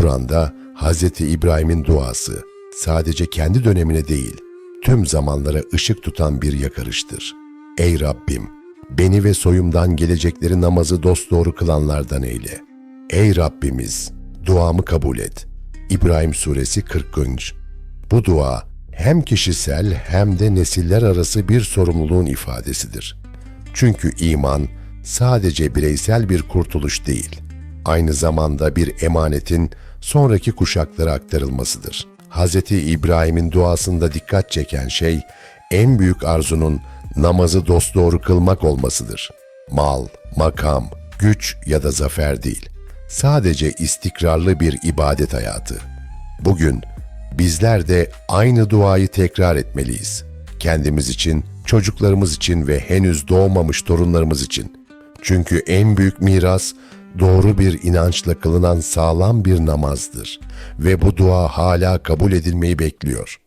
Kur'an'da Hz. İbrahim'in duası sadece kendi dönemine değil, tüm zamanlara ışık tutan bir yakarıştır. Ey Rabbim, beni ve soyumdan gelecekleri namazı dosdoğru kılanlardan eyle. Ey Rabbimiz, duamı kabul et. İbrahim Suresi 40. Bu dua hem kişisel hem de nesiller arası bir sorumluluğun ifadesidir. Çünkü iman sadece bireysel bir kurtuluş değil, aynı zamanda bir emanetin sonraki kuşaklara aktarılmasıdır. Hz. İbrahim'in duasında dikkat çeken şey, en büyük arzunun namazı dosdoğru kılmak olmasıdır. Mal, makam, güç ya da zafer değil, sadece istikrarlı bir ibadet hayatı. Bugün bizler de aynı duayı tekrar etmeliyiz. Kendimiz için, çocuklarımız için ve henüz doğmamış torunlarımız için. Çünkü en büyük miras doğru bir inançla kılınan sağlam bir namazdır ve bu dua hala kabul edilmeyi bekliyor.